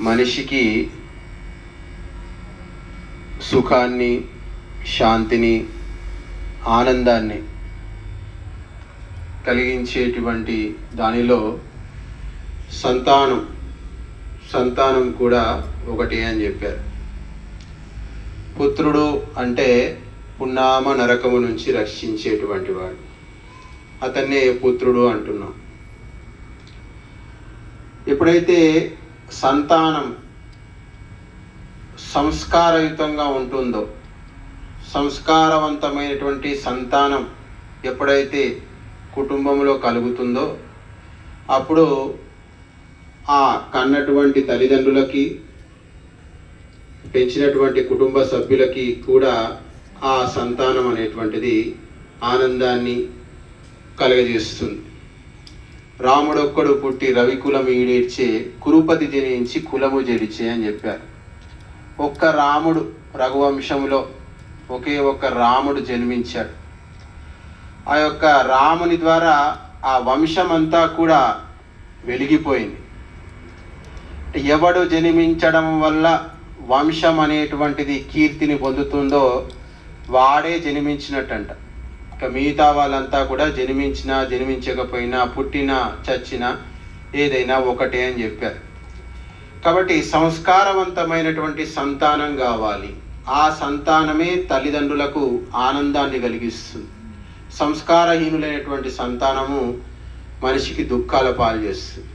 మనిషికి సుఖాన్ని శాంతిని ఆనందాన్ని కలిగించేటువంటి దానిలో సంతానం సంతానం కూడా ఒకటి అని చెప్పారు. పుత్రుడు అంటే పున్నామ నరకము నుంచి రక్షించేటువంటి వాడు. అతన్నే పుత్రుడు అంటున్నాం. ఎప్పుడైతే సంతానం సంస్కారయుతంగా ఉంటుందో సంస్కారవంతమైనటువంటి సంతానం ఎప్పుడైతే కుటుంబంలో కలుగుతుందో అప్పుడు ఆ కన్నటువంటి తల్లిదండ్రులకి పెంచినటువంటి కుటుంబ సభ్యులకి కూడా ఆ సంతానం అనేటువంటిది ఆనందాన్ని కలగజేస్తుంది. రాముడొక్కడు పుట్టి రవికులం ఈడేర్చే కురుపతి జనించి కులము జడిచే అని చెప్పారు. ఒక్క రాముడు రఘువంశంలో ఒకే ఒక్క రాముడు జన్మించాడు. ఆ యొక్క రాముని ద్వారా ఆ వంశం అంతా కూడా వెలిగిపోయింది. ఎవడు జన్మించడం వల్ల వంశం అనేటువంటిది కీర్తిని పొందుతుందో వాడే జన్మించినట్టంట. ఇక మిగతా వాళ్ళంతా కూడా జన్మించినా జన్మించకపోయినా పుట్టినా చచ్చినా ఏదైనా ఒకటే అని చెప్పారు. కాబట్టి సంస్కారవంతమైనటువంటి సంతానం కావాలి. ఆ సంతానమే తల్లిదండ్రులకు ఆనందాన్ని కలిగిస్తుంది. సంస్కారహీనులైనటువంటి సంతానము మనిషికి దుఃఖాల పాలు చేస్తుంది.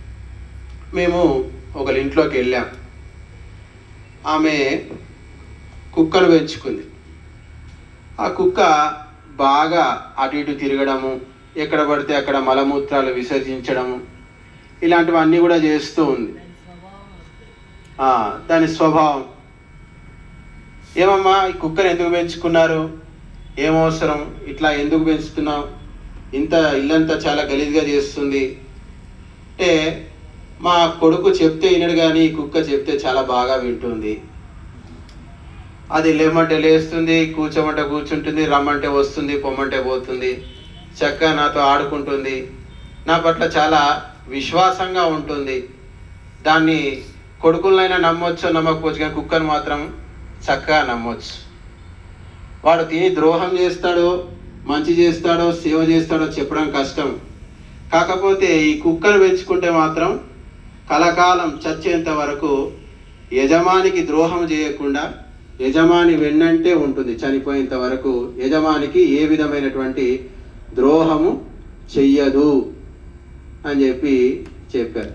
మేము ఒకరి ఇంట్లోకి వెళ్ళాం. ఆమె కుక్కను పెంచుకుంది. ఆ కుక్క బాగా అటు ఇటు తిరగడము ఎక్కడ పడితే అక్కడ మలమూత్రాలు విసర్జించడము ఇలాంటివన్నీ కూడా చేస్తూ ఉంది. దాని స్వభావం. ఏమమ్మా ఈ కుక్కను ఎందుకు పెంచుకున్నారు? ఏమవసరం? ఇట్లా ఎందుకు పెంచుతున్నావు? ఇంత ఇల్లంతా చాలా గలీజ్గా చేస్తుంది. అంటే మా కొడుకు చెప్తే వినడు కానీ ఈ కుక్క చెప్తే చాలా బాగా వింటుంది. అది లేమంటే లేస్తుంది కూర్చోమంటే కూర్చుంటుంది రమ్మంటే వస్తుంది పొమ్మంటే పోతుంది. చక్కగా నాతో ఆడుకుంటుంది. నా పట్ల చాలా విశ్వాసంగా ఉంటుంది. దాన్ని కొడుకులనైనా నమ్మొచ్చు నమ్మకపోవచ్చు కానీ కుక్కను మాత్రం చక్కగా నమ్మొచ్చు. వాడు తిని ద్రోహం చేస్తాడో మంచి చేస్తాడో సేవ చేస్తాడో చెప్పడం కష్టం. కాకపోతే ఈ కుక్కను పెంచుకుంటే మాత్రం కలకాలం చచ్చేంత వరకు యజమానికి ద్రోహం చేయకుండా యజమాని వెన్నంటే ఉంటుంది. చనిపోయేంత వరకు యజమానికి ఏ విధమైనటువంటి ద్రోహము చెయ్యదు అని చెప్పి చెప్పారు.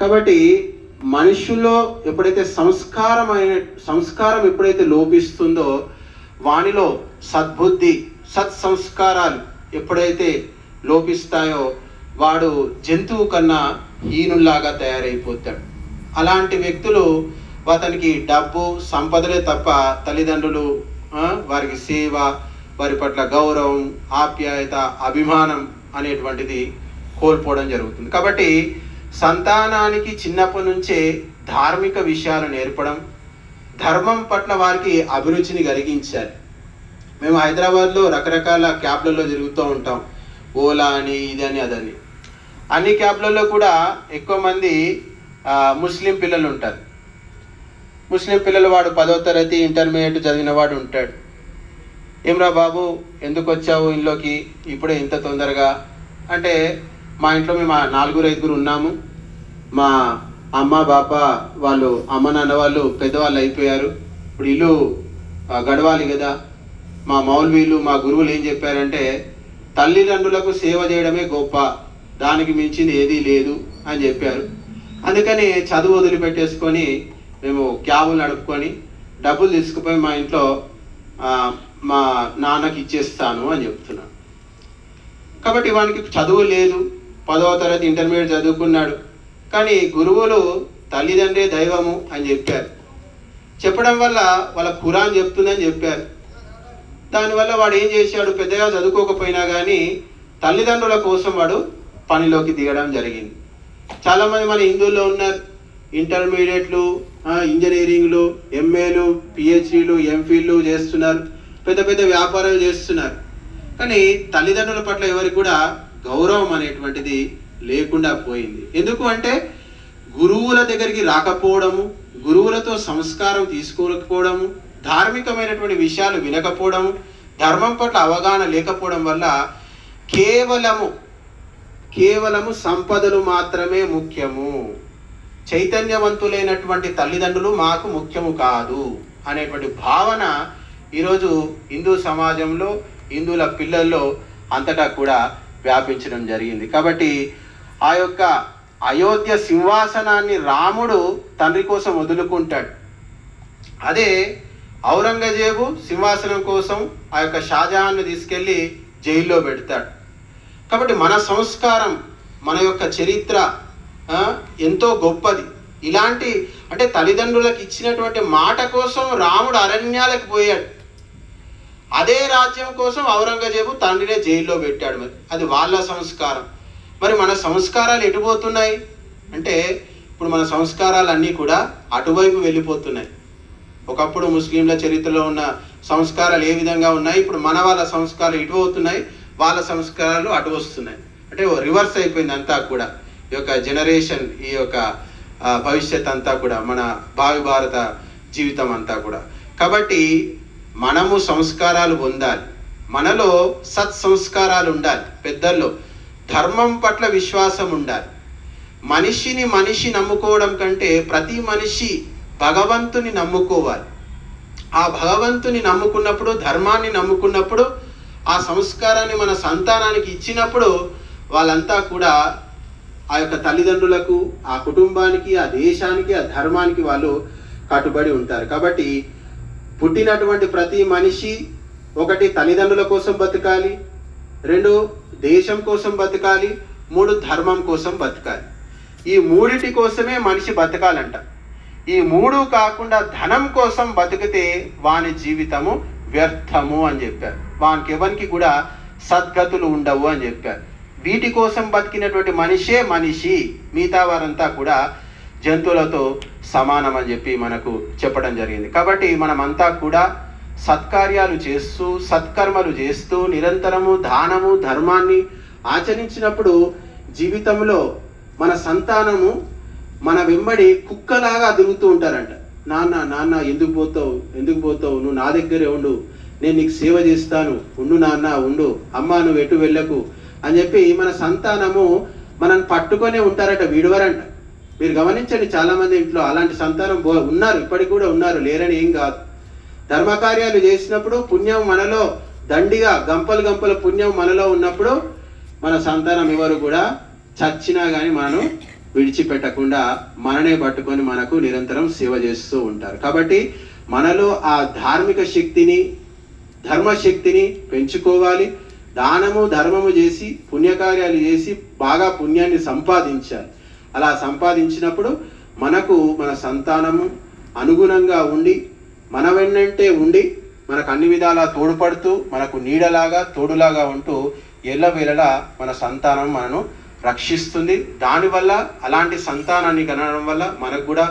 కాబట్టి మనుషుల్లో ఎప్పుడైతే సంస్కారమైన సంస్కారం ఎప్పుడైతే లోపిస్తుందో వానిలో సద్బుద్ధి సత్సంస్కారాలు ఎప్పుడైతే లోపిస్తాయో వాడు జంతువు కన్నా హీనుల్లాగా తయారైపోతాడు. అలాంటి వ్యక్తులు అతనికి డబ్బు సంపదలే తప్ప తల్లిదండ్రులు వారికి సేవ వారి పట్ల గౌరవం ఆప్యాయత అభిమానం అనేటువంటిది కోల్పోవడం జరుగుతుంది. కాబట్టి సంతానానికి చిన్నప్పటి నుంచే ధార్మిక విషయాలు నేర్పడం ధర్మం పట్ల వారికి అభిరుచిని కలిగించాలి. మేము హైదరాబాద్లో రకరకాల క్యాబ్లలో తిరుగుతూ ఉంటాం. ఓలా అని ఇదని అదని అన్ని క్యాబ్లలో కూడా ఎక్కువ మంది ముస్లిం పిల్లలు ఉంటారు. ముస్లిం పిల్లలు వాడు పదో తరగతి ఇంటర్మీడియట్ చదివిన వాడు ఉంటాడు. ఏమ్రా బాబు ఎందుకు వచ్చావు ఇంట్లోకి? ఇప్పుడే ఇంత తొందరగా? అంటే మా ఇంట్లో మేము నాలుగురు ఐదుగురు ఉన్నాము. మా అమ్మ బాప వాళ్ళు అమ్మ నాన్న వాళ్ళు పెద్దవాళ్ళు అయిపోయారు. ఇప్పుడు ఇల్లు గడవాలి కదా. మా మౌల్వీలు మా గురువులు ఏం చెప్పారంటే తల్లిదండ్రులకు సేవ చేయడమే గొప్ప. దానికి మించింది ఏదీ లేదు అని చెప్పారు. అందుకని చదువు వదిలిపెట్టేసుకొని మేము క్యాబులు నడుపుకొని డబ్బులు తీసుకుపోయి మా ఇంట్లో మా నాన్నకి ఇచ్చేస్తాను అని చెప్తున్నాను కాబట్టి వానికి చదువు లేదు. పదవ తరగతి ఇంటర్మీడియట్ చదువుకున్నాడు. కానీ గురువులు తల్లిదండ్రి దైవము అని చెప్పారు. చెప్పడం వల్ల వాళ్ళ ఖురాన్ చెప్తుందని చెప్పారు. దానివల్ల వాడు ఏం చేశాడు? పెద్దగా చదువుకోకపోయినా కానీ తల్లిదండ్రుల కోసం వాడు పనిలోకి దిగడం జరిగింది. చాలామంది మన హిందువుల్లో ఉన్నారు. ఇంటర్మీడియట్లు ఇంజనీరింగ్లు ఎంఏలు పిహెచ్డీలు ఎంఫిల్లు చేస్తున్నారు. పెద్ద పెద్ద వ్యాపారాలు చేస్తున్నారు. కానీ తల్లిదండ్రుల పట్ల ఎవరికి కూడా గౌరవం అనేటువంటిది లేకుండా పోయింది. ఎందుకు అంటే గురువుల దగ్గరికి రాకపోవడము గురువులతో సంస్కారం తీసుకోకపోవడము ధార్మికమైనటువంటి విషయాలు వినకపోవడము ధర్మం పట్ల అవగాహన లేకపోవడం వల్ల కేవలము కేవలము సంపదలు మాత్రమే ముఖ్యము. చైతన్యవంతులైనటువంటి తల్లిదండ్రులు మాకు ముఖ్యము కాదు అనేటువంటి భావన ఈరోజు హిందూ సమాజంలో హిందువుల పిల్లల్లో అంతటా కూడా వ్యాపించడం జరిగింది. కాబట్టి ఆ యొక్క అయోధ్య సింహాసనాన్ని రాముడు తండ్రి కోసం వదులుకుంటాడు. అదే ఔరంగజేబు సింహాసనం కోసం ఆ యొక్క షాజహాన్ను తీసుకెళ్ళి జైల్లో పెడతాడు. కాబట్టి మన సంస్కారం మన యొక్క చరిత్ర ఎంతో గొప్పది. ఇలాంటి అంటే తల్లిదండ్రులకు ఇచ్చినటువంటి మాట కోసం రాముడు అరణ్యాలకు పోయాడు. అదే రాజ్యం కోసం ఔరంగజేబు తండ్రినే జైల్లో పెట్టాడు మరి. అది వాళ్ళ సంస్కారం. మరి మన సంస్కారాలు ఎటుపోతున్నాయి అంటే ఇప్పుడు మన సంస్కారాలన్నీ కూడా అటువైపు వెళ్ళిపోతున్నాయి. ఒకప్పుడు ముస్లింల చరిత్రలో ఉన్న సంస్కారాలు ఏ విధంగా ఉన్నాయి? ఇప్పుడు మన వాళ్ళ సంస్కారాలు ఇటు అవుతున్నాయి వాళ్ళ సంస్కారాలు అటు వస్తున్నాయి. అంటే రివర్స్ అయిపోయింది అంతా కూడా. యొక్క జనరేషన్ ఈ యొక్క భవిష్యత్ అంతా కూడా మన భావి భారత జీవితం అంతా కూడా. కాబట్టి మనము సంస్కారాలు పొందాలి. మనలో సత్ సంస్కారాలు ఉండాలి. పెద్దల్లో ధర్మం పట్ల విశ్వాసం ఉండాలి. మనిషిని మనిషి నమ్ముకోవడం కంటే ప్రతి మనిషి భగవంతుని నమ్ముకోవాలి. ఆ భగవంతుని నమ్ముకున్నప్పుడు ధర్మాన్ని నమ్ముకున్నప్పుడు ఆ సంస్కారాన్ని మన సంతానానికి ఇచ్చినప్పుడు వాళ్ళంతా కూడా ఆ యొక్క తల్లిదండ్రులకు ఆ కుటుంబానికి ఆ దేశానికి ఆ ధర్మానికి వాళ్ళు కట్టుబడి ఉంటారు. కాబట్టి పుట్టినటువంటి ప్రతి మనిషి ఒకటి తల్లిదండ్రుల కోసం బతకాలి రెండు దేశం కోసం బతకాలి మూడు ధర్మం కోసం బతకాలి. ఈ మూడిటి కోసమే మనిషి బతకాలంట. ఈ మూడు కాకుండా ధనం కోసం బతికితే వాని జీవితము వ్యర్థము అని చెప్పారు. వానికి ఎవరికి కూడా సద్గతులు ఉండవు అని చెప్పారు. వీటి కోసం బతికినటువంటి మనిషే మనిషి మిగతా వారంతా కూడా జంతువులతో సమానం అని చెప్పి మనకు చెప్పడం జరిగింది. కాబట్టి మనమంతా కూడా సత్కార్యాలు చేస్తూ సత్కర్మలు చేస్తూ నిరంతరము దానము ధర్మాన్ని ఆచరించినప్పుడు జీవితంలో మన సంతానము మన వెంబడి కుక్కలాగా తిరుగుతూ ఉంటారంట. నాన్న నాన్న ఎందుకు పోతావు? ఎందుకు పోతావు? నువ్వు నా దగ్గరే ఉండు. నేను నీకు సేవ చేస్తాను. ఉండు నాన్న ఉండు. అమ్మ నువ్వు ఎటు వెళ్ళకు? అని చెప్పి మన సంతానము మనల్ని పట్టుకొనే ఉంటారట విడవరంట. మీరు గమనించండి చాలామంది ఇంట్లో అలాంటి సంతానం బో- ఉన్నారు ఇప్పటికి కూడా ఉన్నారు లేరని ఏం కాదు. ధర్మకార్యాలు చేసినప్పుడు పుణ్యం మనలో దండిగా గంపలు గంపల పుణ్యం మనలో ఉన్నప్పుడు మన సంతానం ఎవరు కూడా చచ్చినా కానీ మనం విడిచిపెట్టకుండా మననే పట్టుకొని మనకు నిరంతరం సేవ చేస్తూ ఉంటారు. కాబట్టి మనలో ఆ ధార్మిక శక్తిని ధర్మశక్తిని పెంచుకోవాలి. దానము ధర్మము చేసి పుణ్యకార్యాలు చేసి బాగా పుణ్యాన్ని సంపాదించాలి. అలా సంపాదించినప్పుడు మనకు మన సంతానము అనుగుణంగా ఉండి మన వెన్నంటే ఉండి మనకు అన్ని విధాలా తోడ్పడుతూ మనకు నీడలాగా తోడులాగా ఉంటూ ఎల్లవేళలా మన సంతానం మనను రక్షిస్తుంది. దానివల్ల అలాంటి సంతానాన్ని కనడం వల్ల మనకు కూడా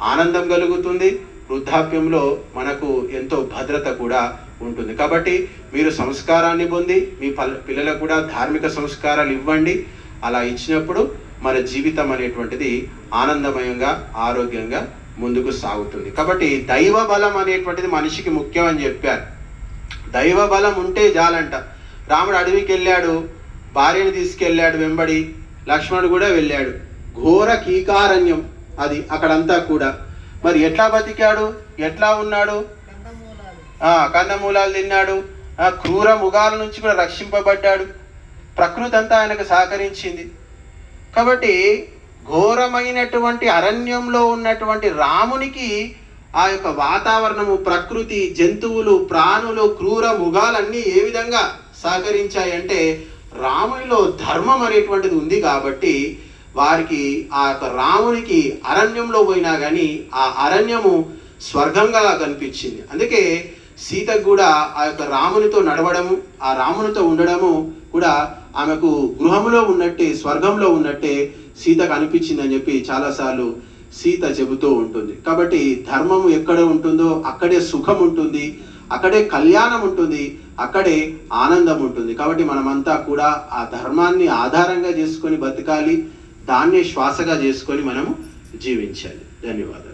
ఆనందం కలుగుతుంది. వృద్ధాప్యంలో మనకు ఎంతో భద్రత కూడా ఉంటుంది. కాబట్టి మీరు సంస్కారాన్ని పొంది మీ పల్- పిల్లలకు కూడా ధార్మిక సంస్కారాలు ఇవ్వండి. అలా ఇచ్చినప్పుడు మన జీవితం అనేటువంటిది ఆనందమయంగా ఆరోగ్యంగా ముందుకు సాగుతుంది. కాబట్టి దైవ బలం అనేటువంటిది మనిషికి ముఖ్యం అని చెప్పారు. దైవ బలం ఉంటే చాలంట. రాముడు అడవికి వెళ్ళాడు భార్యను తీసుకెళ్ళాడు వెంబడి లక్ష్మణుడు కూడా వెళ్ళాడు. ఘోర కీకారణ్యం అది అక్కడంతా కూడా. మరి ఎట్లా బతికాడు? ఎట్లా ఉన్నాడు? ఆ, కందమూలాలు తిన్నాడు. ఆ, క్రూర ముగాల నుంచి కూడా రక్షింపబడ్డాడు. ప్రకృతి అంతా ఆయనకు సహకరించింది. కాబట్టి ఘోరమైనటువంటి అరణ్యంలో ఉన్నటువంటి రామునికి ఆ యొక్క వాతావరణము ప్రకృతి జంతువులు ప్రాణులు క్రూర ముగాలన్నీ ఏ విధంగా సహకరించాయంటే రామునిలో ధర్మం అనేటువంటిది ఉంది కాబట్టి వారికి ఆ యొక్క రామునికి అరణ్యంలో పోయినా కానీ ఆ అరణ్యము స్వర్గంగా కనిపించింది. అందుకే సీతకు కూడా ఆ యొక్క రామునితో నడవడము ఆ రామునితో ఉండడము కూడా ఆమెకు గృహంలో ఉన్నట్టే స్వర్గంలో ఉన్నట్టే సీతకు అనిపించింది అని చెప్పి చాలాసార్లు సీత చెబుతూ ఉంటుంది. కాబట్టి ధర్మము ఎక్కడ ఉంటుందో అక్కడే సుఖం ఉంటుంది అక్కడే కళ్యాణం ఉంటుంది అక్కడే ఆనందం ఉంటుంది. కాబట్టి మనమంతా కూడా ఆ ధర్మాన్ని ఆధారంగా చేసుకొని బతకాలి దాన్నే శ్వాసగా చేసుకొని మనము జీవించాలి. ధన్యవాదాలు.